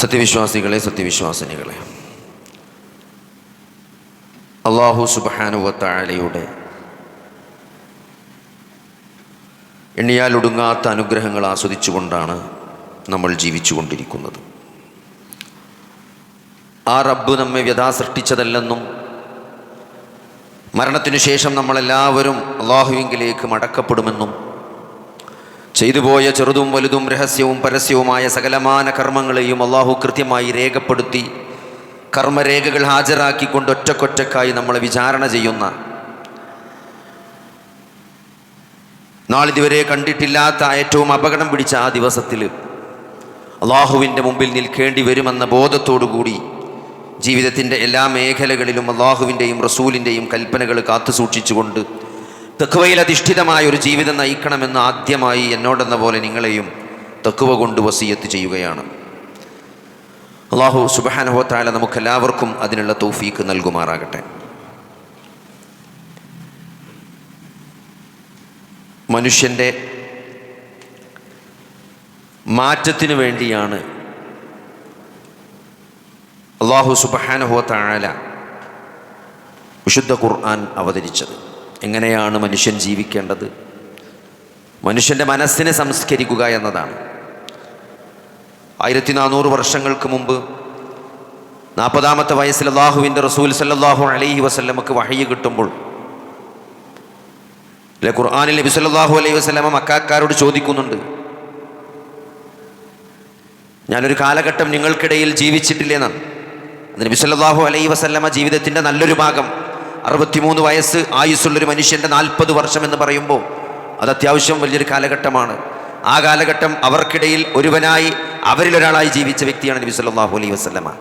സത്യവിശ്വാസികളെ സത്യവിശ്വാസിനികളെ. അള്ളാഹു സുബാനുവത്തായാലയുടെ എണ്ണിയാലൊടുങ്ങാത്ത അനുഗ്രഹങ്ങൾ ആസ്വദിച്ചുകൊണ്ടാണ് നമ്മൾ ജീവിച്ചുകൊണ്ടിരിക്കുന്നത്. ആ റബ്ബ് നമ്മെ വ്യഥാ സൃഷ്ടിച്ചതല്ലെന്നും മരണത്തിനു ശേഷം നമ്മളെല്ലാവരും അള്ളാഹുവിങ്കിലേക്ക് മടക്കപ്പെടുമെന്നും ചെയ്തുപോയ ചെറുതും വലുതും രഹസ്യവും പരസ്യവുമായ സകലമാന കർമ്മങ്ങളെയും അള്ളാഹു കൃത്യമായി രേഖപ്പെടുത്തി കർമ്മരേഖകൾ ഹാജരാക്കിക്കൊണ്ട് ഒറ്റക്കൊറ്റക്കായി നമ്മളെ വിചാരണ ചെയ്യുന്ന. നാളിതുവരെ കണ്ടിട്ടില്ലാത്ത ഏറ്റവും അപകടം പിടിച്ച ആ ദിവസത്തിൽ അള്ളാഹുവിന്റെ മുമ്പിൽ നിൽക്കേണ്ടി വരുമെന്ന ബോധത്തോടുകൂടി ജീവിതത്തിന്റെ എല്ലാ മേഖലകളിലും അള്ളാഹുവിന്റെയും റസൂലിന്റെയും കൽപ്പനകൾ കാത്തു സൂക്ഷിച്ചുകൊണ്ട് തെക്കുവയിൽ അധിഷ്ഠിതമായ ഒരു ജീവിതം നയിക്കണമെന്ന് ആദ്യമായി എന്നോടെന്ന പോലെ നിങ്ങളെയും തെക്കുവ കൊണ്ട് വസീയത്ത് ചെയ്യുകയാണ്. അള്ളാഹു സുബാനുഹോത്താല നമുക്കെല്ലാവർക്കും അതിനുള്ള തൗഫീക്ക് നൽകുമാറാകട്ടെ. മനുഷ്യന്റെ മാറ്റത്തിനു വേണ്ടിയാണ് അള്ളാഹു സുബഹാനുഹോത്താല വിശുദ്ധ ഖുർആൻ അവതരിച്ചത്. എങ്ങനെയാണ് മനുഷ്യൻ ജീവിക്കേണ്ടത്? മനുഷ്യന്റെ മനസ്സിനെ സംസ്കരിക്കുക എന്നതാണ്. ആയിരത്തി നാനൂറ് വർഷങ്ങൾക്ക് മുമ്പ് നാൽപ്പതാമത്തെ വയസ്സിൽ അള്ളാഹുവിന്റെ റസൂൽ സല്ലാഹു അലൈഹി വസല്ലമക്ക് വഹയ്യ കിട്ടുമ്പോൾ അല്ലെ ഖുർആാനിൽ നബി സല്ലാഹു അലൈഹി വസ്ലമ മക്കാക്കാരോട് ചോദിക്കുന്നുണ്ട് ഞാനൊരു കാലഘട്ടം നിങ്ങൾക്കിടയിൽ ജീവിച്ചിട്ടില്ലേന്നാണ് അത് നബി സല്ലാഹു അലൈഹി വസല്ലമ ജീവിതത്തിന്റെ നല്ലൊരു ഭാഗം. അറുപത്തിമൂന്ന് വയസ്സ് ആയുസ്സുള്ളൊരു മനുഷ്യന്റെ നാൽപ്പത് വർഷം എന്ന് പറയുമ്പോൾ അത് അത്യാവശ്യം വലിയൊരു കാലഘട്ടമാണ്. ആ കാലഘട്ടം അവർക്കിടയിൽ ഒരുവനായി അവരിലൊരാളായി ജീവിച്ച വ്യക്തിയാണ് നബി സല്ലാഹു അലൈഹി വസ്ലമ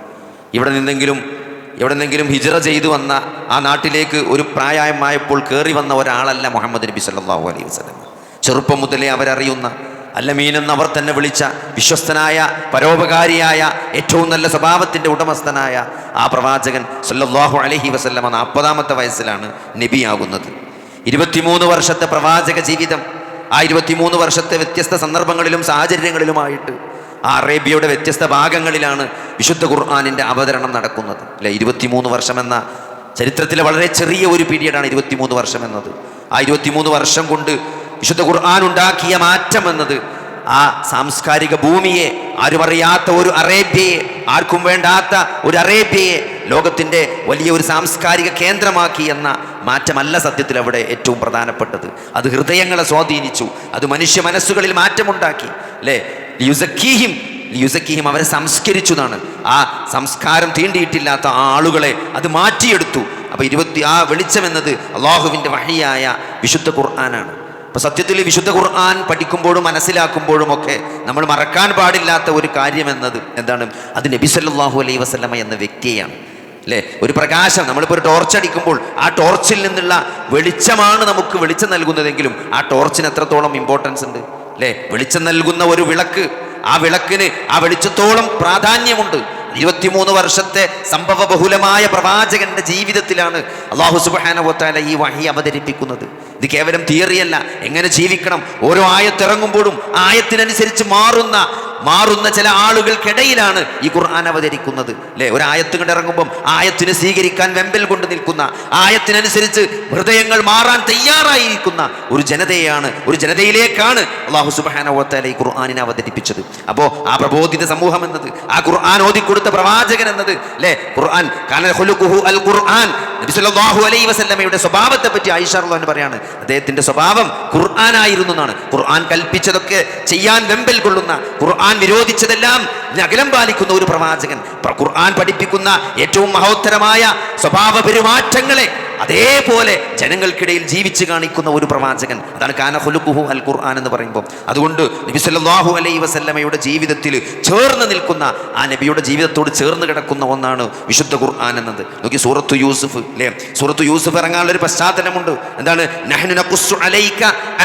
ഇവിടെ നിന്നെങ്കിലും എവിടെ നിന്നെങ്കിലും ഹിജറ ചെയ്തു വന്ന ആ നാട്ടിലേക്ക് ഒരു പ്രായമായപ്പോൾ കയറി വന്ന ഒരാളല്ല മുഹമ്മദ് നബി സല്ലാഹു അലൈഹി വസ്ലമ ചെറുപ്പം മുതലേ അവരറിയുന്ന അല്ലമീനെന്ന് അവർ തന്നെ വിളിച്ച വിശ്വസ്തനായ പരോപകാരിയായ ഏറ്റവും നല്ല സ്വഭാവത്തിന്റെ ഉടമസ്ഥനായ ആ പ്രവാചകൻ സല്ലാഹു അലഹി വസല്ലമ നാൽപ്പതാമത്തെ വയസ്സിലാണ് നബിയാകുന്നത്. ഇരുപത്തിമൂന്ന് വർഷത്തെ പ്രവാചക ജീവിതം ആ ഇരുപത്തിമൂന്ന് വർഷത്തെ വ്യത്യസ്ത സന്ദർഭങ്ങളിലും സാഹചര്യങ്ങളിലുമായിട്ട് ആ അറേബ്യയുടെ വ്യത്യസ്ത ഭാഗങ്ങളിലാണ് വിശുദ്ധ ഖുർആാനിന്റെ അവതരണം നടക്കുന്നത്. അല്ലെ? ഇരുപത്തിമൂന്ന് വർഷമെന്ന ചരിത്രത്തിലെ വളരെ ചെറിയ ഒരു പീരീഡാണ് ഇരുപത്തിമൂന്ന് വർഷം എന്നത് ആ ഇരുപത്തിമൂന്ന് വർഷം കൊണ്ട് വിശുദ്ധ ഖുർആൻ ഉണ്ടാക്കിയ മാറ്റം എന്നത് ആ സാംസ്കാരിക ഭൂമിയെ ആരും അറിയാത്ത ഒരു അറേബ്യയെ ആർക്കും വേണ്ടാത്ത ഒരു അറേബ്യയെ ലോകത്തിന്റെ വലിയ ഒരു സാംസ്കാരിക കേന്ദ്രമാക്കി എന്ന മാറ്റമല്ല സത്യത്തിൽ അവിടെ ഏറ്റവും പ്രധാനപ്പെട്ടത്. അത് ഹൃദയങ്ങളെ സ്വാധീനിച്ചു അത് മനുഷ്യ മനസ്സുകളിൽ മാറ്റമുണ്ടാക്കി അല്ലേ? യുസക്കീഹിം യുസക്കീഹിം അവരെ സംസ്കരിച്ചതാണ്. ആ സംസ്കാരം തീണ്ടിയിട്ടില്ലാത്ത ആളുകളെ അത് മാറ്റിയെടുത്തു. അപ്പോൾ ഇരുപത്തി ആ വെളിച്ചം എന്നത് അള്ളാഹുവിന്റെ വഴിയായ വിശുദ്ധ ഖുർആനാണ്. അപ്പോൾ സത്യത്തിൽ വിശുദ്ധ ഖുർആൻ പഠിക്കുമ്പോഴും മനസ്സിലാക്കുമ്പോഴും ഒക്കെ നമ്മൾ മറക്കാൻ പാടില്ലാത്ത ഒരു കാര്യം എന്നത് എന്താണ്? അത് നബി സല്ലാഹു അലൈഹി വസ്ലമ എന്ന വ്യക്തിയാണ്. അല്ലേ? ഒരു പ്രകാശം നമ്മളിപ്പോൾ ഒരു ടോർച്ച് അടിക്കുമ്പോൾ ആ ടോർച്ചിൽ നിന്നുള്ള വെളിച്ചമാണ് നമുക്ക് വെളിച്ചം നൽകുന്നതെങ്കിലും ആ ടോർച്ചിന് എത്രത്തോളം ഇമ്പോർട്ടൻസ് ഉണ്ട്? അല്ലേ? വെളിച്ചം നൽകുന്ന ഒരു വിളക്ക് ആ വിളക്കിന് ആ വെളിച്ചത്തോളം പ്രാധാന്യമുണ്ട്. ഇരുപത്തിമൂന്ന് വർഷത്തെ സംഭവ ബഹുലമായ പ്രവാചകന്റെ ജീവിതത്തിലാണ് അള്ളാഹു സുബാനവത്താല ഈ വഹി അവതരിപ്പിക്കുന്നത്. ഇത് കേവലം തിയറിയല്ല എങ്ങനെ ജീവിക്കണം? ഓരോ ആയത്തിറങ്ങുമ്പോഴും ആയത്തിനനുസരിച്ച് മാറുന്ന മാറുന്ന ചില ആളുകൾക്കിടയിലാണ് ഈ ഖുർആൻ അവതരിക്കുന്നത്. അല്ലേ ഒരു ആയത്ത് കൊണ്ട് ആയത്തിനെ സ്വീകരിക്കാൻ വെമ്പൽ കൊണ്ട് നിൽക്കുന്ന ആയത്തിനനുസരിച്ച് ഹൃദയങ്ങൾ മാറാൻ തയ്യാറായിരിക്കുന്ന ഒരു ജനതയാണ് ഒരു ജനതയിലേക്കാണ് അള്ളാഹു സുബാനവത്താല ഈ ഖുർആാനിനെ അവതരിപ്പിച്ചത്. അപ്പോ ആ പ്രബോധിത സമൂഹം എന്നത് ആ ഖുർആൻ ഓതിക്കൊടുത്ത പ്രവാചകൻ എന്നത് അല്ലേ ഖുർആൻ യുടെ ഖുർആൻ സ്വഭാവത്തെ പറ്റി റളിയല്ലാഹു പറയാണ് അദ്ദേഹത്തിന്റെ സ്വഭാവം ഖുർആൻ ആയിരുന്നു എന്നാണ്. ഖുർആൻ കൽപ്പിച്ചതൊക്കെ ചെയ്യാൻ വെമ്പൽ കൊള്ളുന്ന ഖുർആൻ വിരോധിച്ചതെല്ലാം അകലം പാലിക്കുന്ന ഒരു പ്രവാചകൻ. പ്ര- ഖുർആൻ പഠിപ്പിക്കുന്ന ഏറ്റവും മഹോത്തരമായ സ്വഭാവ പെരുമാറ്റങ്ങളെ അതേപോലെ ജനങ്ങൾക്കിടയിൽ ജീവിച്ചു കാണിക്കുന്ന ഒരു പ്രവാചകൻ. അതാണ് കാന അൽ ഖുർആൻ എന്ന് പറയുമ്പോൾ അതുകൊണ്ട് നബി സല്ലാഹു അലൈ വസല്ലമയുടെ ജീവിതത്തിൽ ചേർന്ന് നിൽക്കുന്ന ആ നബിയുടെ ജീവിതത്തോട് ചേർന്ന് കിടക്കുന്ന ഒന്നാണ് വിശുദ്ധ ഖുർആൻ എന്നത്. നോക്കി സൂറത്തു യൂസുഫ് അല്ലേ സൂറത്തു യൂസുഫ് ഇറങ്ങാനുള്ള ഒരു പശ്ചാത്തലമുണ്ട്. എന്താണ്?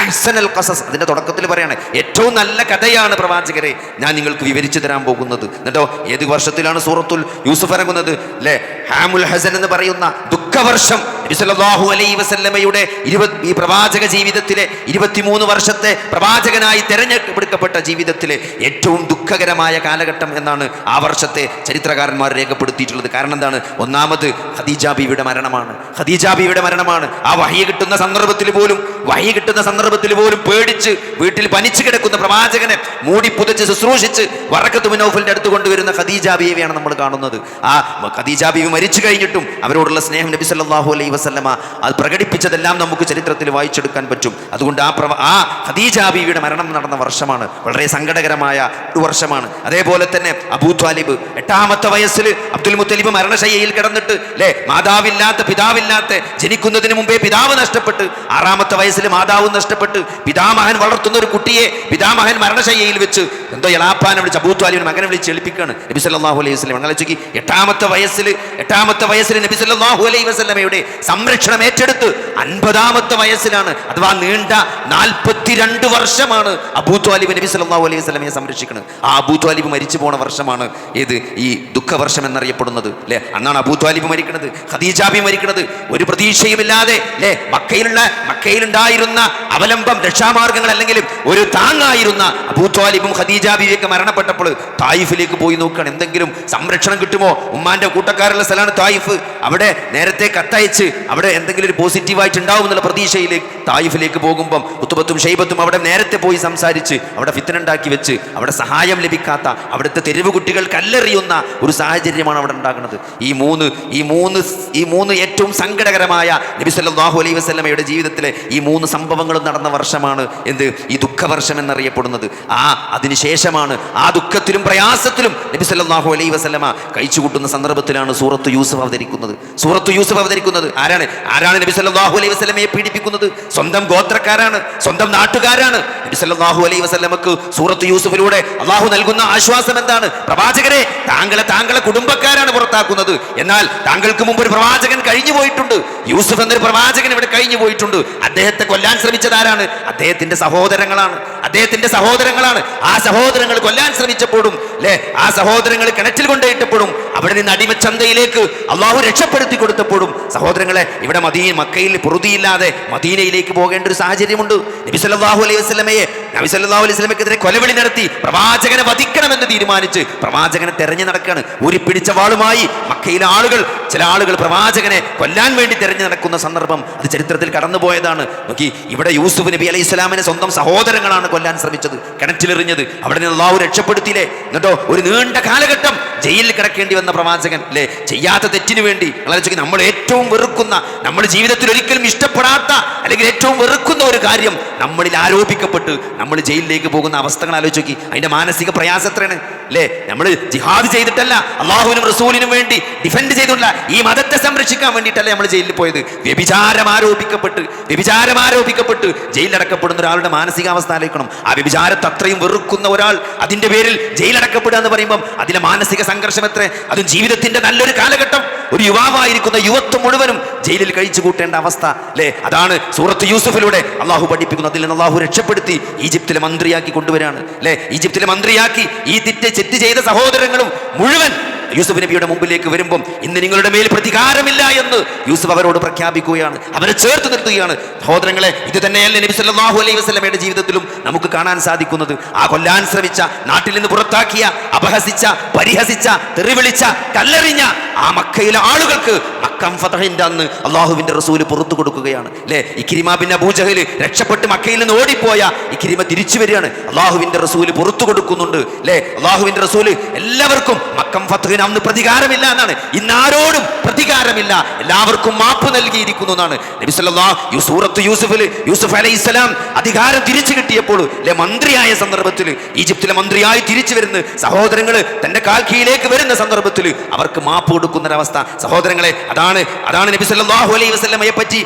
അഹ്സനൽ ഖസസ്. തുടക്കത്തിൽ പറയാണ് ഏറ്റവും നല്ല കഥയാണ് പ്രവാചകരെ ഞാൻ നിങ്ങൾക്ക് വിവരിച്ചു തരാൻ പോകുന്നത്. എന്നിട്ടോ ഏത് വർഷത്തിലാണ് സൂറത്തുൽ യൂസുഫ് ഇറങ്ങുന്നത്? അല്ലേ ഹാമുൽ ഹസൻ എന്ന് പറയുന്ന ദുഃഖവർഷം സല്ലല്ലാഹു അലൈഹി വസല്ലമയുടെ ഇരുപത് ഈ പ്രവാചക ജീവിതത്തിലെ ഇരുപത്തിമൂന്ന് വർഷത്തെ പ്രവാചകനായി തെരഞ്ഞെടുക്കപ്പെട്ട ജീവിതത്തിലെ ഏറ്റവും ദുഃഖകരമായ കാലഘട്ടം എന്നാണ് ആ വർഷത്തെ ചരിത്രകാരന്മാർ രേഖപ്പെടുത്തിയിട്ടുള്ളത്. കാരണം എന്താണ്? ഒന്നാമത് ഖദീജ ബീവിയുടെ മരണമാണ്. ഖദീജ ബീവിയുടെ മരണമാണ്. ആ വഹി കിട്ടുന്ന സന്ദർഭത്തിൽ പോലും വഹി കിട്ടുന്ന സന്ദർഭത്തിൽ പോലും പേടിച്ച് വീട്ടിൽ പനിച്ചു കിടക്കുന്ന പ്രവാചകനെ മൂടി പുതച്ച് ശുശ്രൂഷിച്ച് വറക്കത്ത് മുനോഫലിന്റെ അടുത്ത് കൊണ്ടുവരുന്ന ഖദീജ ബീവിയാണ് നമ്മൾ കാണുന്നത്. ആ ഖദീജ ബീവി മരിച്ചു കഴിഞ്ഞിട്ടും അവരോടുള്ള സ്നേഹം നബി സല്ലാഹു അലൈഹി വസല്ലമ അത് പ്രകടിപ്പിച്ചതെല്ലാം നമുക്ക് ചരിത്രത്തിൽ വായിച്ചെടുക്കാൻ പറ്റും. അതുകൊണ്ട് ആ പ്രവ ആ ഖദീജ മരണം നടന്ന വർഷമാണ്. വളരെ സങ്കടകരമായ ഒരു വർഷമാണ്. അതേപോലെ തന്നെ അബൂ ത്വാലിബ് എട്ടാമത്തെ വയസ്സിൽ അബ്ദുൽ മുത്തലിബ് മരണശയ്യയിൽ കിടന്നിട്ട് അല്ലേ മാതാവില്ലാത്ത പിതാവില്ലാത്ത ജനിക്കുന്നതിന് മുമ്പേ പിതാവ് നഷ്ടപ്പെട്ട് ആറാമത്തെ വയസ്സിൽ മാതാവ് നഷ്ടപ്പെട്ട് പിതാമഹൻ വളർത്തുന്ന ഒരു കുട്ടിയെ പിതാമഹൻ മരണശയ്യയിൽ വെച്ച് എന്തോ എളാപ്പാനെ വിളിച്ച് അബൂ ത്വാലിബിന് മകനെ വിളിച്ച് എളിപ്പിക്കുകയാണ് നബി സല്ലല്ലാഹു അലൈഹി വസ്ലം അങ്ങനെ എട്ടാമത്തെ വയസ്സിൽ എട്ടാമത്തെ വയസ്സിൽ നബി സല്ലല്ലാഹു അലൈഹി വസല്ലമയുടെ സംരക്ഷണം ഏറ്റെടുത്ത് അൻപതാമത്തെ വയസ്സിലാണ് അഥവാ നീണ്ട നാൽപ്പത്തിരണ്ട് വർഷമാണ് അബൂത്വാലിബ് നബി സല്ലാഹു അലൈഹി വസല്ലമയെ സംരക്ഷിക്കുന്നത്. ആ അബൂത്വാലിബ് മരിച്ചു പോണ വർഷമാണ് ഏത് ഈ ദുഃഖവർഷം എന്നറിയപ്പെടുന്നത് അല്ലെ? അന്നാണ് അബൂത്വാലിബ് മരിക്കുന്നത് ഖദീജാബി മരിക്കുന്നത്. ഒരു പ്രതീക്ഷയുമില്ലാതെ അല്ലെ? മക്കയിലുള്ള മക്കയിലുണ്ടായിരുന്ന അവലംബം രക്ഷാമാർഗങ്ങൾ അല്ലെങ്കിൽ ഒരു താങ്ങായിരുന്ന അബൂത്വാലിബും ഖദീജാബിയൊക്കെ മരണപ്പെട്ടപ്പോൾ തായിഫിലേക്ക് പോയി നോക്കുകയാണ്. എന്തെങ്കിലും സംരക്ഷണം കിട്ടുമോ? ഉമ്മാന്റെ കൂട്ടക്കാരുള്ള സ്ഥലമാണ് തായിഫ്. അവിടെ നേരത്തെ കത്തയച്ച് അവിടെ എന്തെങ്കിലും ഒരു പോസിറ്റീവായിട്ട് ഉണ്ടാവും എന്നുള്ള പ്രതീക്ഷയിലേക്ക് തായിഫിലേക്ക് പോകുമ്പം ഉത്തുബത്തും ഷെയ്ബത്തും അവിടെ നേരത്തെ പോയി സംസാരിച്ച് അവിടെ ഫിത്തനുണ്ടാക്കി വെച്ച് അവിടെ സഹായം ലഭിക്കാത്ത അവിടുത്തെ തെരുവ് കുട്ടികൾ കല്ലെറിയുന്ന ഒരു സാഹചര്യമാണ് അവിടെ ഉണ്ടാകുന്നത്. ഈ മൂന്ന് ഈ മൂന്ന് ഈ മൂന്ന് ഏറ്റവും സങ്കടകരമായ നബി സല്ലല്ലാഹു അലൈഹി വസല്ലമയുടെ ജീവിതത്തിലെ ഈ മൂന്ന് സംഭവങ്ങളും നടന്ന വർഷമാണ് എന്ത്? ഈ ദുഃഖവർഷം എന്നറിയപ്പെടുന്നത്. ആ അതിനുശേഷമാണ് ആ ദുഃഖത്തിലും പ്രയാസത്തിലും നബി സല്ലല്ലാഹു അലൈഹി വസല്ലമ കഴിച്ചു കൂട്ടുന്ന സന്ദർഭത്തിലാണ് സൂറത്ത് യൂസഫ് അവതരിക്കുന്നത്. സൂറത്ത് യൂസഫ് അവതരിക്കുന്നത് ആരാണ്? ആരാണ് നബി സല്ലല്ലാഹു അലൈഹി വസല്ലമയെ പീഡിപ്പിക്കുന്നത്? സ്വന്തം ഗോത്രക്കാരാണ് സ്വന്തം നാട്ടുകാരാണ്. നബിസല്ലാഹു അലൈ അലൈഹി വസല്ലമക്ക് സൂറത്ത് യൂസുഫിലൂടെ അള്ളാഹു നൽകുന്ന ആശ്വാസം എന്താണ്? പ്രവാചകരെ താങ്കളെ താങ്കളെ കുടുംബക്കാരാണ് പുറത്താക്കുന്നത്. എന്നാൽ താങ്കൾക്ക് മുമ്പ് ഒരു പ്രവാചകൻ കഴിഞ്ഞു പോയിട്ടുണ്ട്. യൂസുഫ് എന്നൊരു പ്രവാചകൻ ഇവിടെ കഴിഞ്ഞു പോയിട്ടുണ്ട്. അദ്ദേഹത്തെ കൊല്ലാൻ ശ്രമിച്ചതാരാണ്? അദ്ദേഹത്തിന്റെ സഹോദരങ്ങളാണ്. അദ്ദേഹത്തിന്റെ സഹോദരങ്ങളാണ്. ആ സഹോദരങ്ങൾ കൊല്ലാൻ ശ്രമിച്ചപ്പോഴും അല്ലെ? ആ സഹോദരങ്ങൾ കിണറ്റിൽ കൊണ്ടുപോയിട്ടപ്പോഴും അവിടെ നിന്ന് അടിമച്ചന്തയിലേക്ക് അള്ളാഹു രക്ഷപ്പെടുത്തി കൊടുത്തപ്പോഴും സഹോദരങ്ങളെ ഇവിടെ മദീ മക്കയിൽ പൊറുതിയില്ലാതെ മദീനയിലേക്ക് പോകേണ്ട ഒരു സാഹചര്യമുണ്ട്. നബി സല്ലല്ലാഹു അലൈഹി വസല്ലമയെ നബി സല്ലല്ലാഹു അലൈഹി വസല്ലമയ്ക്കെതിരെ കൊലവിളി നടത്തി പ്രവാചകനെ വധിക്കണമെന്ന് തീരുമാനിച്ച് പ്രവാചകനെ തെരഞ്ഞു നടക്കുകയാണ് ഒരു പിടിച്ച വാളുമായി മക്കയിലെ ആളുകൾ ചില ആളുകൾ പ്രവാചകനെ കൊല്ലാൻ വേണ്ടി തെരഞ്ഞു നടക്കുന്ന സന്ദർഭം അത് ചരിത്രത്തിൽ കടന്നുപോയതാണ്. നോക്കി ഇവിടെ യൂസുഫ് നബി അലൈഹി സ്വലാമിനെ സ്വന്തം സഹോദരങ്ങളാണ് കൊല്ലാൻ ശ്രമിച്ചത്. കിണറ്റിലെറിഞ്ഞത്. അവിടെ നിന്ന് അള്ളാഹു രക്ഷപ്പെടുത്തിയില്ലേ? എന്നിട്ടോ ഒരു നീണ്ട കാലഘട്ടം ജയിലിൽ കിടക്കേണ്ടി വന്ന പ്രവാചകൻ അല്ലേ? ചെയ്യാത്ത തെറ്റിന് വേണ്ടി. ആലോചിക്കുക നമ്മൾ ഏറ്റവും വെറുക്കുന്ന നമ്മുടെ ജീവിതത്തിൽ ഒരിക്കലും ഇഷ്ടപ്പെടാത്ത അല്ലെങ്കിൽ ഏറ്റവും വെറുക്കുന്ന ഒരു കാര്യം നമ്മളിൽ ആരോപിക്കപ്പെട്ട് നമ്മൾ ജയിലിലേക്ക് പോകുന്ന അവസ്ഥകൾ ആലോചിക്കി അതിന്റെ മാനസിക പ്രയാസം എത്രയാണ്? അല്ലേ? നമ്മൾ ജിഹാദ് ചെയ്തിട്ടല്ല അള്ളാഹുവിനും റസൂലിനും വേണ്ടി ഡിഫെൻഡ് ചെയ്തുള്ള ഈ മതത്തെ സംരക്ഷിക്കാൻ വേണ്ടിയിട്ടല്ല നമ്മൾ ജയിലിൽ പോയത്. വ്യഭിചാരം ആരോപിക്കപ്പെട്ട് വ്യഭിചാരം ആരോപിക്കപ്പെട്ട് ജയിലടക്കപ്പെടുന്ന ഒരാളുടെ മാനസികാവസ്ഥ ആലോചിക്കണം. ആ വ്യഭിചാരത്തെ അത്രയും വെറുക്കുന്ന ഒരാൾ അതിന്റെ പേരിൽ ജയിലടക്കപ്പെടുക എന്ന് പറയുമ്പം അതിലെ മാനസിക സംഘർഷം എത്ര അതും ജീവിതത്തിന്റെ നല്ലൊരു കാലഘട്ടം. ഒരു യുവാവായിരിക്കുന്ന യുവത്വം മുഴുവനും ജയിലിൽ കഴിച്ചു കൂട്ടേണ്ട അവസ്ഥ അല്ലേ അതാണ് സൂറത്ത് യൂസുഫിലൂടെ അള്ളാഹു പഠിപ്പിക്കുന്നത് അതിൽ നിന്ന് അള്ളാഹു രക്ഷപ്പെടുത്തി ഈജിപ്തിലെ മന്ത്രിയാക്കി കൊണ്ടുവരാണ് അല്ലേ ഈജിപ്തിലെ മന്ത്രിയാക്കി ഈ തെറ്റ് തെറ്റ് ചെയ്ത സഹോദരങ്ങളും മുഴുവൻ യൂസുഫ് നബിയുടെ മുമ്പിലേക്ക് വരുമ്പം ഇന്ന് നിങ്ങളുടെ മേൽ പ്രതികാരമില്ല എന്ന് യൂസുഫ് അവരോട് പ്രഖ്യാപിക്കുകയാണ്. അവരെ ചേർത്ത് നിർത്തുകയാണ്. സഹോദരങ്ങളെ ഇത് തന്നെയല്ലേ നബി സല്ലാഹു അലൈഹി വസ്ലമയുടെ ജീവിതത്തിലും നമുക്ക് കാണാൻ സാധിക്കുന്നത്. ആ കൊല്ലാൻ ശ്രമിച്ച നാട്ടിൽ നിന്ന് പുറത്താക്കിയ അപഹസിച്ച പരിഹസിച്ച തെറിവിളിച്ച കല്ലെറിഞ്ഞ ആ മക്കയിലെ ആളുകൾക്ക് മക്കം ഫതഹിന്റെ അന്ന് അള്ളാഹുവിന്റെ റസൂൽ പുറത്തു കൊടുക്കുകയാണ്. അല്ലേ ഇക്കിരിമ പിന്നെ അബൂജഹൽ രക്ഷപ്പെട്ട് മക്കയിൽ നിന്ന് ഓടിപ്പോയ ഇക്കിരിമ തിരിച്ചു വരികയാണ്. അള്ളാഹുവിന്റെ റസൂൽ പുറത്തു കൊടുക്കുന്നുണ്ട്. അല്ലേ അള്ളാഹുവിന്റെ റസൂൽ എല്ലാവർക്കും മക്കം ഫതഹിന് അന്ന് പ്രതികാരമില്ല എന്നാണ്. ഇന്നാരോടും പ്രതികാരമില്ല. എല്ലാവർക്കും മാപ്പ് നൽകിയിരിക്കുന്നു എന്നാണ്. നബി സല്ലല്ലാഹു യു- സൂറത്ത് യൂസുഫിൽ യൂസുഫ് അലൈഹി സ്വലാം അധികാരം തിരിച്ചു കിട്ടിയപ്പോൾ അല്ലെ മന്ത്രിയായ സന്ദർഭത്തിൽ ഈജിപ്തിലെ മന്ത്രിയായി തിരിച്ചു വരുന്ന സഹോദരങ്ങൾ തന്റെ കാൽക്കീയിലേക്ക് വരുന്ന സന്ദർഭത്തിൽ അവർക്ക് മാപ്പ് കൊടുക്കുന്ന ഒരവസ്ഥ സഹോദരങ്ങളെ അതാണ് അതാണ് നബി സല്ലല്ലാഹു അലൈഹി വസല്ലമയെ പറ്റി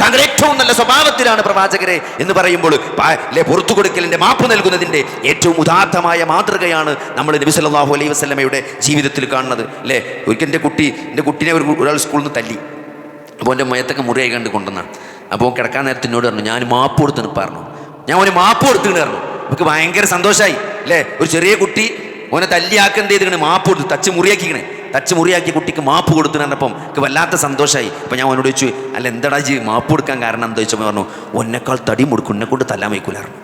താങ്കൾ ഏറ്റവും നല്ല സ്വഭാവത്തിലാണ് പ്രവാചകരെ എന്ന് പറയുമ്പോൾ പുറത്തു കൊടുക്കലിന്റെ മാപ്പ് നൽകുന്നതിന്റെ ഏറ്റവും ഉദാത്തമായ മാതൃകയാണ് നമ്മൾ നബി സല്ലല്ലാഹു അലൈഹി വസ്ലമയുടെ ജീവിതത്തിൽ കാണുന്നത്. അല്ലേ ഒരിക്കൽ എന്റെ കുട്ടി എന്റെ കുട്ടീനെ ഒരു ഒരാൾ സ്കൂളിൽ നിന്ന് തല്ലി. അപ്പോൾ എന്റെ മയത്തൊക്കെ മുറിയായി കണ്ട് കൊണ്ടുവന്നാണ്. അപ്പോൾ കിടക്കാൻ നേരത്തെ എന്നോട് പറഞ്ഞു ഞാൻ മാപ്പ് കൊടുത്ത് പറഞ്ഞു. ഞാൻ ഒരു മാപ്പ് കൊടുത്ത് പറഞ്ഞു. നമുക്ക് ഭയങ്കര സന്തോഷമായി അല്ലേ ഒരു ചെറിയ കുട്ടി ഓനെ തല്ലിയാക്കെന്ത് ചെയ്തിങ്ങനെ മാപ്പ് കൊടുത്ത് തച്ച് മുറിയാക്കിക്കണേ തച്ച് മുറിയാക്കിയ കുട്ടിക്ക് മാപ്പ് കൊടുത്തു പറഞ്ഞപ്പം എനിക്ക് വല്ലാത്ത സന്തോഷമായി അപ്പം ഞാൻ അവനോട് ചോദിച്ചു അല്ല എന്താടാ ജി മാപ്പ് കൊടുക്കാൻ കാരണം എന്താ? ചോദിച്ചപ്പോൾ പറഞ്ഞു ഒന്നേക്കാൾ തടി മുടുക്കും എന്നെ കൊണ്ട് തല്ലാൻ വയ്ക്കൂലായിരുന്നു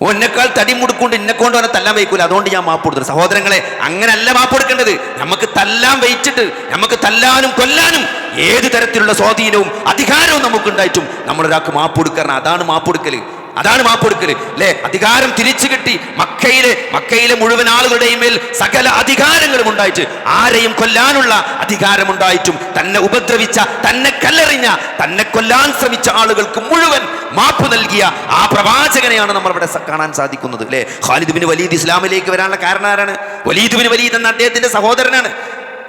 ഒന്നേക്കാൾ തടി മുടുക്കൊണ്ട് എന്നെ കൊണ്ട് അവനെ തല്ലാൻ വയ്ക്കൂല. അതുകൊണ്ട് ഞാൻ മാപ്പ് കൊടുത്തു. സഹോദരങ്ങളെ അങ്ങനല്ല മാപ്പ് കൊടുക്കേണ്ടത്. നമുക്ക് തല്ലാൻ വഹിച്ചിട്ട് നമുക്ക് തല്ലാനും കൊല്ലാനും ഏത് തരത്തിലുള്ള സ്വാധീനവും അധികാരവും നമുക്ക് നമുക്കുണ്ടായിട്ടും നമ്മളൊരാൾക്ക് മാപ്പ് കൊടുക്കണം അതാണ് മാപ്പ് കൊടുക്കൽ. അതാണ് മാപ്പ് കൊടുക്കൽ. അല്ലേ അധികാരം തിരിച്ചു കിട്ടി. മക്കയിലെ മക്കയിലെ മുഴുവൻ ആളുകളുടെയും മേൽ സകല അധികാരങ്ങളും ഉണ്ടായിട്ട് ആരെയും കൊല്ലാനുള്ള അധികാരം ഉണ്ടായിട്ടും തന്നെ ഉപദ്രവിച്ച തന്നെ കല്ലെറിഞ്ഞ തന്നെ കൊല്ലാൻ ശ്രമിച്ച ആളുകൾക്ക് മുഴുവൻ മാപ്പ് നൽകിയ ആ പ്രവാചകനെയാണ് നമ്മൾ ഇവിടെ കാണാൻ സാധിക്കുന്നത്. അല്ലേ ഖാലിദ് ബിൻ വലീദ് ഇസ്ലാമിലേക്ക് വരാനുള്ള കാരണം ആരാണ്? വലീദ് ബിൻ വലീദ് എന്ന അദ്ദേഹത്തിന്റെ സഹോദരനാണ്.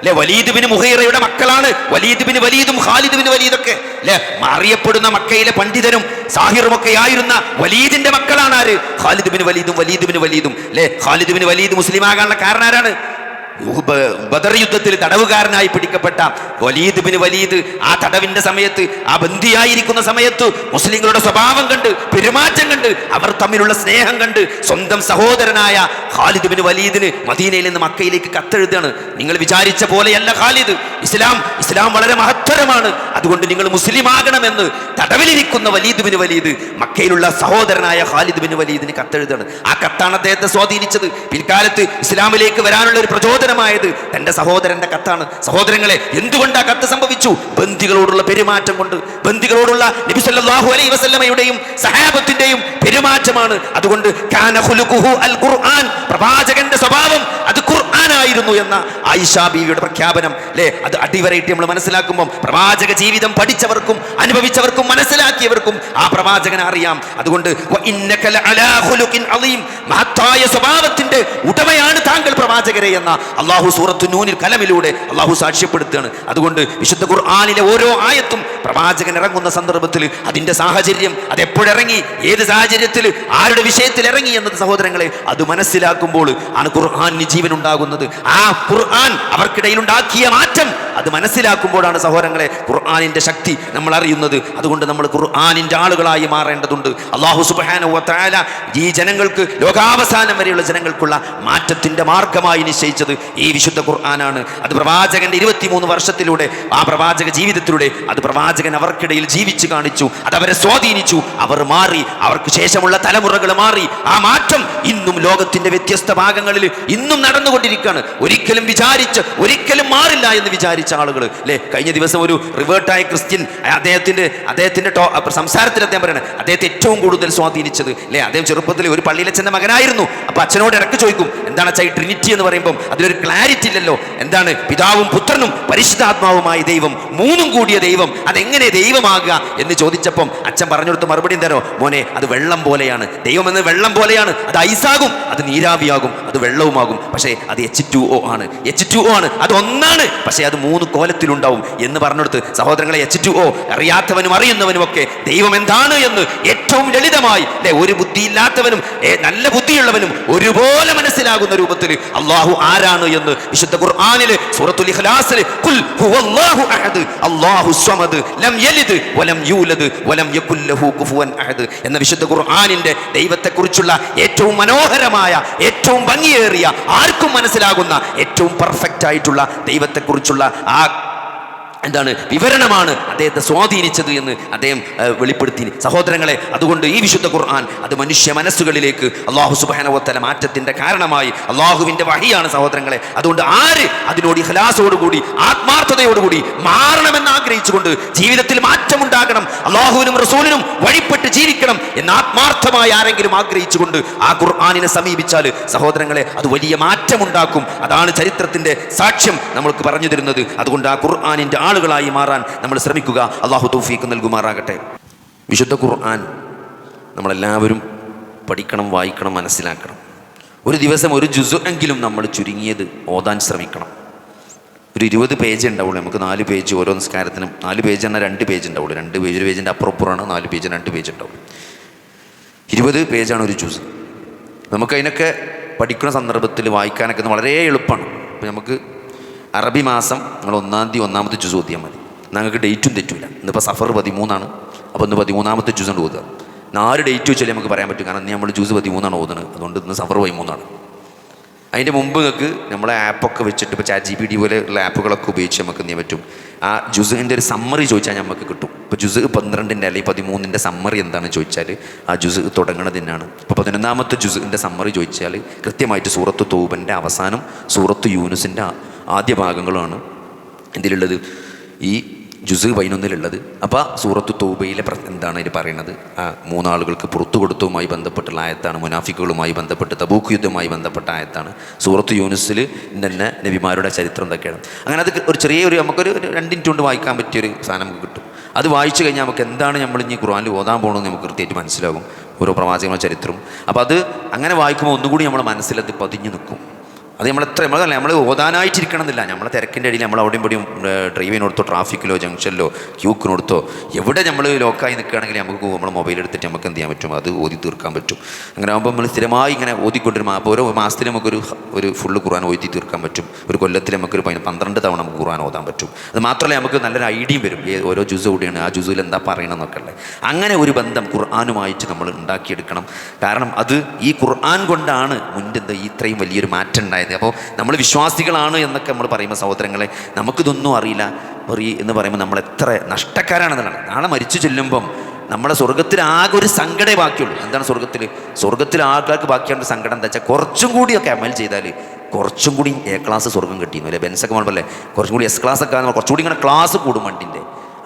അല്ലെ വലീദ് ബിൻ മുഹൈറയുടെ മക്കളാണ്. വലീദ് ബിൻ വലീദും ഖാലിദ് ബിൻ വലീദൊക്കെ. അല്ലെ അറിയപ്പെടുന്ന മക്കയിലെ പണ്ഡിതരും സാഹിറുമൊക്കെ ആയിരുന്ന വലീദിന്റെ മക്കളാണ് ആര്? ഖാലിദ് ബിൻ വലീദും വലീദ് ബിൻ വലീദും. അല്ലെ ഖാലിദ് ബിൻ വലീദ് മുസ്ലിം ആകാനുള്ള കാരണം ആരാണ് ബദർ യുദ്ധത്തിൽ തടവുകാരനായി പിടിക്കപ്പെട്ട വലീദ് ബിൻ വലീദ് ആ തടവിന്റെ സമയത്ത് ആ ബന്ധിയായിരിക്കുന്ന സമയത്ത് മുസ്ലിങ്ങളുടെ സ്വഭാവം കണ്ട് പെരുമാറ്റം കണ്ട് അവർ തമ്മിലുള്ള സ്നേഹം കണ്ട് സ്വന്തം സഹോദരനായ ഖാലിദ് ബിൻ വലീദിന് മദീനയിൽ നിന്ന് മക്കയിലേക്ക് കത്തെഴുതാണ് നിങ്ങൾ വിചാരിച്ച പോലെയല്ല ഖാലിദ്. ഇസ്ലാം ഇസ്ലാം വളരെ മഹത്തരമാണ്. അതുകൊണ്ട് നിങ്ങൾ മുസ്ലിം ആകണമെന്ന് തടവിലിരിക്കുന്ന വലീദ് ബിൻ വലീദ് മക്കയിലുള്ള സഹോദരനായ ഖാലിദ് ബിൻ വലീദിന് കത്തെഴുതാണ് ആ കത്താണ് അദ്ദേഹത്തെ സ്വാധീനിച്ചത്. പിൽക്കാലത്ത് ഇസ്ലാമിലേക്ക് വരാനുള്ള ഒരു പ്രചോദനമായത് തന്റെ സഹോദരന്റെ കത്താണ്. സഹോദരങ്ങളെ എന്തുകൊണ്ട് ആ കത്ത് സംഭവിച്ചു? ബന്ധികളോടുള്ള പെരുമാറ്റം കൊണ്ട്. ബന്ധികളോടുള്ള നബി സല്ലല്ലാഹു അലൈഹി വസല്ലമയുടെയും സഹാബത്തിന്റെയും പെരുമാറ്റമാണ്. അതുകൊണ്ട് കാന ഖുലുഖുഹു അൽ ഖുർആൻ. പ്രവാചകന്റെ സ്വഭാവം അത് ഖുർആനായിരുന്നു എന്ന ആയിഷാ ബീവിയുടെ പ്രഖ്യാപനം അല്ലേ അത് അടിവരയിട്ട് നമ്മൾ മനസ്സിലാക്കുമ്പോൾ പ്രവാചക ജീവിതം പഠിച്ചവർക്കും അനുഭവിച്ചവർക്കും മനസ്സിലാക്കിയവർക്കും ആ പ്രവാചകനെ അറിയാം. അതുകൊണ്ട് മഹത്തായ സ്വഭാവത്തിന്റെ ഉടമയാണ് താങ്കൾ പ്രവാചകരെ എന്ന അള്ളാഹു സൂറത്തു നൂനിൽ കലമിലൂടെ അള്ളാഹു സാക്ഷ്യപ്പെടുത്തുകയാണ്. അതുകൊണ്ട് വിശുദ്ധ ഖുർആാനിലെ ഓരോ ആയത്തും പ്രവാചകൻ ഇറങ്ങുന്ന സന്ദർഭത്തിൽ അതിന്റെ സാഹചര്യം അത് എപ്പോഴിറങ്ങി ഏത് സാഹചര്യത്തിൽ ആരുടെ വിഷയത്തിൽ ഇറങ്ങി എന്നത് സഹോദരങ്ങളെ അത് മനസ്സിലാക്കുമ്പോൾ ആണ് ഖുർആാനിന് ജീവൻ ഉണ്ടാകുന്നത് ആ ഖുർആൻ അവർക്കിടയിൽ ഉണ്ടാക്കിയ മാറ്റം അത് മനസ്സിലാക്കുമ്പോഴാണ് സഹോദരങ്ങളെ ഖുർആാനിന്റെ ശക്തി നമ്മൾ അറിയുന്നത്. അതുകൊണ്ട് നമ്മൾ ഖുർആാനിന്റെ ആളുകളായി മാറേണ്ടതുണ്ട്. അള്ളാഹു സുബാന ഈ ജനങ്ങൾക്ക് ലോകാവസാനം വരെയുള്ള ജനങ്ങൾക്കുള്ള മാറ്റത്തിന്റെ മാർഗമായി നിശ്ചയിച്ചത് ഈ വിശുദ്ധ ഖുർആാനാണ്. അത് പ്രവാചകന്റെ ഇരുപത്തിമൂന്ന് വർഷത്തിലൂടെ ആ പ്രവാചക ജീവിതത്തിലൂടെ അത് പ്രവാചകൻ അവർക്കിടയിൽ ജീവിച്ചു കാണിച്ചു. അത് അവരെ സ്വാധീനിച്ചു. അവർ മാറി അവർക്ക് ശേഷമുള്ള തലമുറകൾ മാറി. ആ മാറ്റം ഇന്നും ലോകത്തിന്റെ വ്യത്യസ്ത ഭാഗങ്ങളിൽ ഇന്നും നടന്നുകൊണ്ടിരിക്കുകയാണ്. ഒരിക്കലും വിചാരിച്ച് ഒരിക്കലും മാറില്ല എന്ന് വിചാരിച്ച ആളുകൾ. അല്ലെ കഴിഞ്ഞ ദിവസം ഒരു റിവേർട്ടായ ക്രിസ്ത്യൻ അദ്ദേഹത്തിന്റെ അദ്ദേഹത്തിന്റെ ടോ സംസാരത്തിൽ അദ്ദേഹം പറയുന്നത് അദ്ദേഹത്തെ ഏറ്റവും കൂടുതൽ സ്വാധീനിച്ചത്. അല്ലെ അദ്ദേഹം ചെറുപ്പത്തിൽ ഒരു പള്ളിയിലെ ചെന്ന മകനായിരുന്നു. അപ്പൊ അച്ഛനോട് ഇടയ്ക്ക് ചോദിക്കും എന്താണ് അച്ഛാ ഈ ട്രിനിറ്റി എന്ന് പറയുമ്പോൾ അതിലൊരു ക്ലാരിറ്റി ഇല്ലല്ലോ. എന്താണ് പിതാവും പുത്രനും പരിശുദ്ധാത്മാവുമായ ദൈവം മൂന്നും കൂടിയ ദൈവം അതെങ്ങനെ ദൈവമാകുക എന്ന് ചോദിച്ചപ്പം അച്ഛൻ പറഞ്ഞു കൊടുത്ത മറുപടി എന്താണോ മോനെ അത് വെള്ളം പോലെയാണ്. ദൈവം എന്ന് വെള്ളം പോലെയാണ്. അത് ഐസാകും അത് നീരാവിയാകും അത് വെള്ളവുമാകും. പക്ഷേ അത് എച്ച് ടു ഒ ആണ്. എച്ച് ടു ഒ ആണ്. അത് ഒന്നാണ്. പക്ഷേ അത് മൂന്ന് കോലത്തിലുണ്ടാവും എന്ന് പറഞ്ഞെടുത്ത് സഹോദരങ്ങളെ എച്ച് ഓ അറിയാത്തവനും അറിയുന്നവനും ഒക്കെ ദൈവം എന്താണ് എന്ന് ഏറ്റവും ലളിതമായി അല്ലെ ഒരു ബുദ്ധിയില്ലാത്തവനും നല്ല ബുദ്ധിയുള്ളവനും ഒരുപോലെ മനസ്സിലാകുന്ന രൂപത്തിൽ അള്ളാഹു ആരാണ് എന്ന് വിശുദ്ധ ഖുർആാനിൽ സൂറത്തുൽ ഇഖ്ലാസിൽ ഖുൽ ഹുവല്ലാഹു അഹദ് അല്ലാഹു സ്വമദ് ലം യലിദ് വലം യൂലദ് വലം യകുൽ ലഹു കുഫുവൻ അഹദ് എന്ന വിശുദ്ധ ഖുർആനിന്റെ ദൈവത്തെക്കുറിച്ചുള്ള ഏറ്റവും മനോഹരമായ ഏറ്റവും ഭംഗിയേറിയ ആർക്കും മനസ്സിലാകുന്ന ഏറ്റവും പെർഫെക്റ്റ് ആയിട്ടുള്ള ദൈവത്തെക്കുറിച്ചുള്ള ആ എന്താണ് വിവരണമാണ് അദ്ദേഹത്തെ സ്വാധീനിച്ചത് എന്ന് അദ്ദേഹം വെളിപ്പെടുത്തി സഹോദരങ്ങളെ അതുകൊണ്ട് ഈ വിശുദ്ധ ഖുർആൻ അത് മനുഷ്യ മനസ്സുകളിലേക്ക് അള്ളാഹു സുബാനവത്തല മാറ്റത്തിന്റെ കാരണമായി അള്ളാഹുവിന്റെ വഹിയാണ് സഹോദരങ്ങളെ. അതുകൊണ്ട് ആര് അതിനോട് ഹലാസോടുകൂടി ആത്മാർത്ഥതയോടുകൂടി മാറണമെന്ന് ആഗ്രഹിച്ചുകൊണ്ട് ജീവിതത്തിൽ മാറ്റമുണ്ടാകണം അള്ളാഹുവിനും റസൂലിനും വഴിപ്പെട്ട് ജീവിക്കണം എന്ന് ആത്മാർത്ഥമായി ആരെങ്കിലും ആഗ്രഹിച്ചുകൊണ്ട് ആ ഖുർആാനിനെ സമീപിച്ചാൽ സഹോദരങ്ങളെ അത് വലിയ മാറ്റമുണ്ടാക്കും. അതാണ് ചരിത്രത്തിന്റെ സാക്ഷ്യം നമ്മൾക്ക് പറഞ്ഞു തരുന്നത്. അതുകൊണ്ട് ആ ഖുർആാനിന്റെ ആളുകളായി മാറാൻ നമ്മൾ ശ്രമിക്കുക. അള്ളാഹു തൗഫീഖ് നൽകുമാറാകട്ടെ. വിശുദ്ധ ഖുർആൻ നമ്മളെല്ലാവരും പഠിക്കണം വായിക്കണം മനസ്സിലാക്കണം. ഒരു ദിവസം ഒരു ജുസു എങ്കിലും നമ്മൾ ചുരുങ്ങിയത് ഓതാൻ ശ്രമിക്കണം. ഒരു ഇരുപത് പേജ് ഉണ്ടാവുള്ളൂ. നമുക്ക് നാല് പേജ് ഓരോ നിസ്കാരത്തിനും. നാല് പേജ് എന്നാൽ രണ്ട് പേജ് ഉണ്ടാവുള്ളൂ. രണ്ട് പേജ് ഒരു പേജിന്റെ അപ്പുറപ്പുറമാണ്. നാല് പേജ് രണ്ട് പേജ് ഉണ്ടാവും ഇരുപത് പേജാണ് ഒരു ജ്യൂസ് നമുക്കതിനൊക്കെ പഠിക്കുന്ന സന്ദർഭത്തിൽ വായിക്കാനൊക്കെ വളരെ എളുപ്പമാണ്. അപ്പോൾ നമുക്ക് അറബി മാസം നിങ്ങൾ ഒന്നാം തീയതി ഒന്നാമത്തെ ജ്യൂസ് ഓതിയാൽ മതി. ഞങ്ങൾക്ക് ഡേറ്റും തെറ്റില്ല ഇന്നിപ്പോൾ സഫർ പതിമൂന്നാണ്. അപ്പോൾ ഇന്ന് പതിമൂന്നാമത്തെ ജ്യൂസ് ഉണ്ട് ഓതുക. നാല് ഡേറ്റ് വെച്ചാലേ നമുക്ക് പറയാൻ പറ്റും. കാരണം ഇന്ന് നമ്മൾ ജ്യൂസ് പതിമൂന്നാണ് ഓതുന്നത്. അതുകൊണ്ട് ഇന്ന് സഫർ പതിമൂന്നാണ്. അതിന്റെ മുമ്പ് നിങ്ങൾക്ക് നമ്മളെ ആപ്പൊക്കെ വെച്ചിട്ട് ഇപ്പോൾ ചാറ്റ് ജി പി ഡി പോലെയുള്ള ആപ്പുകളൊക്കെ ഉപയോഗിച്ച് നമുക്ക് എന്ത് പറ്റും? ആ ജുസിന്റെ ഒരു സമ്മറി ചോദിച്ചാൽ നമുക്ക് കിട്ടും. ഇപ്പോൾ ജുസ് പന്ത്രണ്ടിന്റെ അല്ലെങ്കിൽ പതിമൂന്നിന്റെ സമ്മറി എന്താണെന്ന് ചോദിച്ചാൽ ആ ജുസ് തുടങ്ങണതിനാണ് ഇപ്പോൾ പതിനൊന്നാമത്തെ ജുസിന്റെ സമ്മറി ചോദിച്ചാൽ കൃത്യമായിട്ട് സൂറത്ത് തൂബന്റെ അവസാനം സൂറത്ത് യൂനുസിന്റെ ആദ്യ ഭാഗങ്ങളാണ് ഇതിലുള്ളത്. ഈ ജുസ് പതിനൊന്നിലുള്ളത്. അപ്പോൾ സൂറത്ത് തൗബയിലെ എന്താണ് ഇത് പറയുന്നത്? ആ മൂന്നാളുകൾക്ക് പുറത്തു കൊടുത്തവുമായി ബന്ധപ്പെട്ടുള്ള ആയത്താണ് മുനാഫിക്കുകളുമായി ബന്ധപ്പെട്ട് തബൂക്ക് യുദ്ധവുമായി ബന്ധപ്പെട്ട ആയത്താണ്. സൂറത്ത് യൂനുസിൽ തന്നെ നബിമാരുടെ ചരിത്രം എന്തൊക്കെയാണ്? അങ്ങനെ അത് ഒരു ചെറിയൊരു നമുക്കൊരു ഒരു രണ്ടിന്റെ കൊണ്ട് വായിക്കാൻ പറ്റിയൊരു സാധനം നമുക്ക് കിട്ടും. അത് വായിച്ചു കഴിഞ്ഞാൽ നമുക്ക് എന്താണ് നമ്മൾ ഇനി ഖുർആനിൽ ഓതാൻ പോകണമെന്ന് നമുക്ക് കൃത്യമായിട്ട് മനസ്സിലാകും. ഓരോ പ്രവാചകങ്ങളുടെ ചരിത്രവും. അപ്പോൾ അത് അങ്ങനെ വായിക്കുമ്പോൾ ഒന്നുകൂടി നമ്മുടെ മനസ്സിലത് പതിഞ്ഞു നിൽക്കും. അത് നമ്മൾ എത്ര നമ്മളല്ല നമ്മൾ ഓതാനായിട്ടിരിക്കണം എന്നില്ല നമ്മൾ തിരക്കിന്റെ ഇടയിൽ നമ്മൾ അവിടെയും ഇവിടെയും ഡ്രൈവിനോടുത്തോ ട്രാഫിക്കിലോ ജംഗ്ഷനിലോ ക്യൂക്കിനോടുത്തോ എവിടെ നമ്മൾ ലോക്കായി നിൽക്കുകയാണെങ്കിൽ നമുക്ക് നമ്മൾ മൊബൈൽ എടുത്തിട്ട് നമുക്ക് എന്ത് ചെയ്യാൻ പറ്റും? അത് ഓതി തീർക്കാൻ പറ്റും. അങ്ങനെ ആകുമ്പോൾ നമ്മൾ സ്ഥിരമായി ഇങ്ങനെ ഓതിക്കൊണ്ടിരുന്ന അപ്പോൾ ഓരോ മാസത്തിൽ നമുക്കൊരു ഒരു ഫുള്ള് ഖുർആൻ ഓതി തീർക്കാൻ പറ്റും. ഒരു കൊല്ലത്തിൽ നമുക്കൊരു പന്ത്രണ്ട് തവണ നമുക്ക് ഖുർആൻ ഓതാൻ പറ്റും. അത് മാത്രമല്ല നമുക്ക് നല്ലൊരു ഐഡിയയും വരും. ഓരോ ജ്യൂസ് കൂടിയാണ് ആ ജ്യൂസിൽ എന്താ പറയണമെന്നൊക്കെ ഉള്ളത്. അങ്ങനെ ഒരു ബന്ധം ഖുർആാനുമായിട്ട് നമ്മൾ ഉണ്ടാക്കിയെടുക്കണം. കാരണം അത് ഈ ഖുർആൻ കൊണ്ടാണ് മുൻപ് ഇത്രയും വലിയൊരു മാറ്റം ഉണ്ടായത്. അപ്പോൾ നമ്മൾ വിശ്വാസികളാണ് എന്നൊക്കെ നമ്മൾ പറയുമ്പോൾ സഹോദരങ്ങളെ നമുക്കിതൊന്നും അറിയില്ല. പറയി എന്ന് പറയുമ്പോൾ നമ്മൾ എത്ര നഷ്ടക്കാരാണെന്നുള്ളതാണ്. നാളെ മരിച്ചു ചെല്ലുമ്പം നമ്മുടെ സ്വർഗത്തിൽ ആകെ ഒരു സങ്കടമേ ബാക്കിയുള്ളൂ. എന്താണ് സ്വർഗത്തിൽ സ്വർഗത്തിൽ ആൾക്കാർക്ക് ബാക്കിയുള്ള സങ്കടം എന്താ വെച്ചാൽ കുറച്ചും കൂടിയൊക്കെ അമൽ ചെയ്താൽ കുറച്ചും കൂടി എ ക്ലാസ് സ്വർഗം കിട്ടിയിരുന്നു അല്ലേ? ബെൻസൊക്കെ പറഞ്ഞല്ലേ കുറച്ചും കൂടി എസ് ക്ലാസ് ഒക്കെ കുറച്ചും കൂടി ഇങ്ങനെ ക്ലാസ് കൂടും വണ്ടിന്റെ.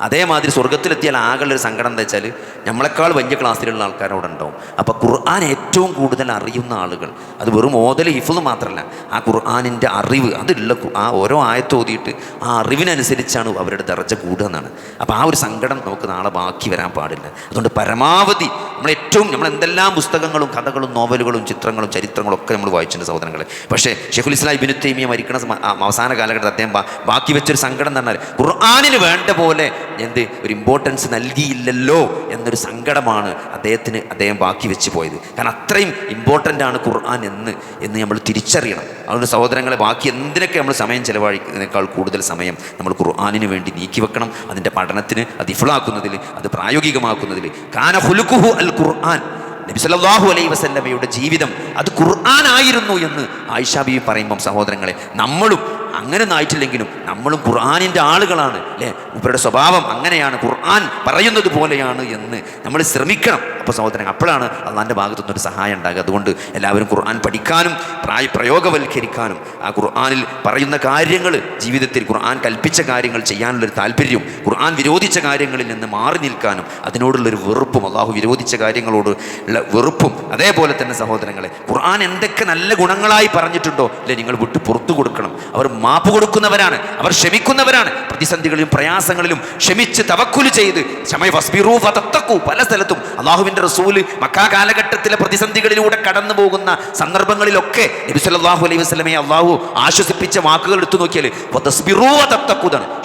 അതേമാതിരി സ്വർഗത്തിലെത്തിയാൽ ആകെയുള്ള ഒരു സങ്കടം എന്താ വെച്ചാൽ നമ്മളെക്കാൾ വലിയ ക്ലാസ്സിലുള്ള ആൾക്കാർ അവിടെ ഉണ്ടാവും അപ്പോൾ ഖുർആൻ ഏറ്റവും കൂടുതൽ അറിയുന്ന ആളുകൾ അത് വെറും ഓതൽ ഹിഫുന്ന് മാത്രമല്ല ആ ഖുർആാനിന്റെ അറിവ് അതുള്ള ആ ഓരോ ആയത്ത് ഓതിയിട്ട് ആ അറിവിനനുസരിച്ചാണ് അവരുടെ ദർജ കൂടുക എന്നാണ്. അപ്പോൾ ആ ഒരു സങ്കടം നമുക്ക് നാളെ ബാക്കി വരാൻ പാടില്ല. അതുകൊണ്ട് പരമാവധി നമ്മൾ ഏറ്റവും നമ്മൾ എന്തെല്ലാം പുസ്തകങ്ങളും കഥകളും നോവലുകളും ചിത്രങ്ങളും ചരിത്രങ്ങളും ഒക്കെ നമ്മൾ വായിച്ചിട്ടുണ്ട് സഹോദരങ്ങളെ. പക്ഷേ ഷെഖുൽ ഇസ്ലാം ഇബിനു തൈമിയ മരിക്കണ അവസാന കാലഘട്ടത്തിൽ അദ്ദേഹം ബാക്കി വെച്ചൊരു സങ്കടം എന്ന് പറഞ്ഞാൽ ഖുർആാനിന് വേണ്ട പോലെ എന്ത് ഒരു ഇമ്പോർട്ടൻസ് നൽകിയില്ലല്ലോ എന്നൊരു സങ്കടമാണ് അദ്ദേഹത്തിന് അദ്ദേഹം ബാക്കി വെച്ച് പോയത്. കാരണം അത്രയും ഇമ്പോർട്ടന്റ് ആണ് ഖുർആൻ എന്ന് എന്ന് നമ്മൾ തിരിച്ചറിയണം. അതുകൊണ്ട് സഹോദരങ്ങളെ ബാക്കി എന്തിനൊക്കെ നമ്മൾ സമയം ചെലവഴിക്കുന്നതിനേക്കാൾ കൂടുതൽ സമയം നമ്മൾ ഖുർആാനിന് വേണ്ടി നീക്കി വെക്കണം. അതിന്റെ പഠനത്തിന് അത് ഇഫിളാക്കുന്നതിൽ അത് പ്രായോഗികമാക്കുന്നതിൽ. കാന ഹുലുക്കുഹു അൽ ഖുർആൻ. നബി സല്ലാഹു അലൈഹി വസല്ലമയുടെ ജീവിതം അത് ഖുർആൻ ആയിരുന്നു എന്ന് ആയിഷ പറയുമ്പം സഹോദരങ്ങളെ നമ്മളും അങ്ങനെ നായിട്ടില്ലെങ്കിലും നമ്മളും ഖുർആാനിന്റെ ആളുകളാണ് അല്ലേ? ഇവരുടെ സ്വഭാവം അങ്ങനെയാണ്. ഖുർആൻ പറയുന്നത് പോലെയാണ് എന്ന് നമ്മൾ ശ്രമിക്കണം. അപ്പോൾ സഹോദരൻ അപ്പോഴാണ് അള്ളാന്റെ ഭാഗത്തു നിന്നൊരു സഹായം ഉണ്ടാകുക. അതുകൊണ്ട് എല്ലാവരും ഖുർആൻ പഠിക്കാനും പ്രായ പ്രയോഗവൽക്കരിക്കാനും ആ ഖുർആാനിൽ പറയുന്ന കാര്യങ്ങൾ ജീവിതത്തിൽ ഖുർആൻ കൽപ്പിച്ച കാര്യങ്ങൾ ചെയ്യാനുള്ളൊരു താല്പര്യവും ഖുർആൻ വിരോധിച്ച കാര്യങ്ങളിൽ നിന്ന് മാറി നിൽക്കാനും അതിനോടുള്ളൊരു വെറുപ്പും അള്ളാഹു വിരോധിച്ച കാര്യങ്ങളോട് ഉള്ള വെറുപ്പും. അതേപോലെ തന്നെ സഹോദരങ്ങളെ ഖുർആൻ എന്തൊക്കെ നല്ല ഗുണങ്ങളായി പറഞ്ഞിട്ടുണ്ടോ? അല്ലെ നിങ്ങൾ വിട്ട് പുറത്തു കൊടുക്കണം. അവർ മാപ്പ് കൊടുക്കുന്നവരാണ്. അവർ ക്ഷമിക്കുന്നവരാണ്. പ്രതിസന്ധികളിലും പ്രയാസങ്ങളിലും ക്ഷമിച്ച് തവക്കുൽ ചെയ്ത് ക്ഷമ ഫസ്ബിറൂ ഫതത്തക്കൂ പല സ്ഥലത്തും അള്ളാഹുവിന്റെ റസൂൽ മക്കാ കാലഘട്ടത്തിലെ പ്രതിസന്ധികളിലൂടെ കടന്നു പോകുന്ന സന്ദർഭങ്ങളിലൊക്കെ നബി അലൈഹി വസ്ലമെ അള്ളാഹു ആശ്വസിപ്പിച്ച വാക്കുകൾ എടുത്തു നോക്കിയാൽ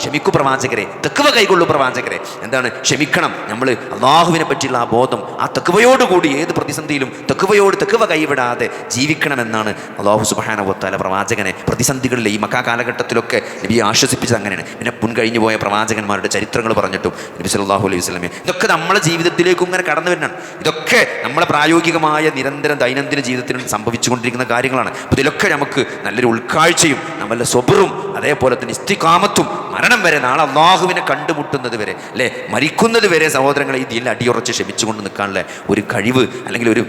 ക്ഷമിക്കൂ പ്രവാചകരെ. തെക്കുവ കൈകൊള്ളു പ്രവാചകരെ. എന്താണ്? ക്ഷമിക്കണം. നമ്മൾ അള്ളാഹുവിനെ പറ്റിയുള്ള ആ ബോധം ആ തെക്കുവയോടുകൂടി ഏത് പ്രതിസന്ധിയിലും തെക്കുവയോട് തെക്കുവ കൈവിടാതെ ജീവിക്കണമെന്നാണ് അള്ളാഹു സുബാനവത്താല പ്രവാചകനെ പ്രതിസന്ധികളിലെ ഈ മക്കാ കാലഘട്ടത്തിലൊക്കെ നബി ആശ്വസിപ്പിച്ചത് അങ്ങനെയാണ്. പിന്നെ പുൻകഴിഞ്ഞു പോയ പ്രവാചകന്മാരുടെ ചരിത്രങ്ങൾ പറഞ്ഞിട്ടും നബി സല്ലല്ലാഹു അലൈഹി വസ്ലമെ ഇതൊക്കെ നമ്മളെ ജീവിതത്തിലേക്കും ഇങ്ങനെ കടന്നു വരുന്നതാണ്. ഇതൊക്കെ നമ്മളെ പ്രായോഗികമായ നിരന്തരം ദൈനംദിന ജീവിതത്തിൽ സംഭവിച്ചുകൊണ്ടിരിക്കുന്ന കാര്യങ്ങളാണ്. അപ്പോൾ ഇതിലൊക്കെ നമുക്ക് നല്ലൊരു ഉൾക്കാഴ്ചയും നമ്മളുടെ സ്വബറും അതേപോലെ തന്നെ ഇസ്തികാമത്തും മരണം വരെ നാളെ അള്ളാഹുവിനെ കണ്ടുമുട്ടുന്നത് വരെ അല്ലേ? മരിക്കുന്നത് വരെ സഹോദരങ്ങളെ ഈ അടിയുറച്ച് ക്ഷമിച്ചുകൊണ്ട് നിൽക്കാനുള്ള ഒരു കഴിവ് അല്ലെങ്കിൽ ഒരു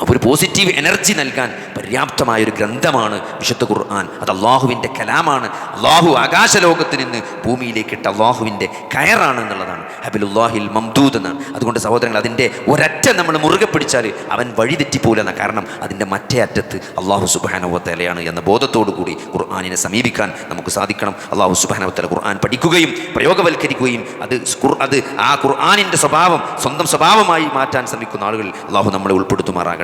ഒരു പോസിറ്റീവ് എനർജി നൽകാൻ പര്യാപ്തമായ ഒരു ഗ്രന്ഥമാണ് വിശുദ്ധ ഖുർആൻ. അത് അള്ളാഹുവിന്റെ കലാമാണ്. അള്ളാഹു ആകാശലോകത്ത് നിന്ന് ഭൂമിയിലേക്ക് ഇട്ട അള്ളാഹുവിന്റെ കയറാണ് എന്നുള്ളതാണ്. ഹബിലുല്ലാഹിൽ മംദൂദ് എന്നാണ്. അതുകൊണ്ട് സഹോദരങ്ങൾ അതിന്റെ ഒരറ്റ നമ്മൾ മുറുകെ പിടിച്ചാൽ അവൻ വഴിതെറ്റിപ്പോലെന്ന കാരണം അതിന്റെ മറ്റേ അറ്റത്ത് അള്ളാഹു സുബാനവത്തലയാണ് എന്ന ബോധത്തോടു കൂടി ഖുർആാനിനെ സമീപിക്കാൻ നമുക്ക് സാധിക്കണം. അള്ളാഹു സുബാനവത്തല ഖുർആൻ പഠിക്കുകയും പ്രയോഗവൽക്കരിക്കുകയും അത് അത് ആ ഖുർആാനിന്റെ സ്വഭാവം സ്വന്തം സ്വഭാവമായി മാറ്റാൻ ശ്രമിക്കുന്ന ആളുകൾ അള്ളാഹു നമ്മളെ ഉൾപ്പെടുത്തുമാറാകട്ടെ.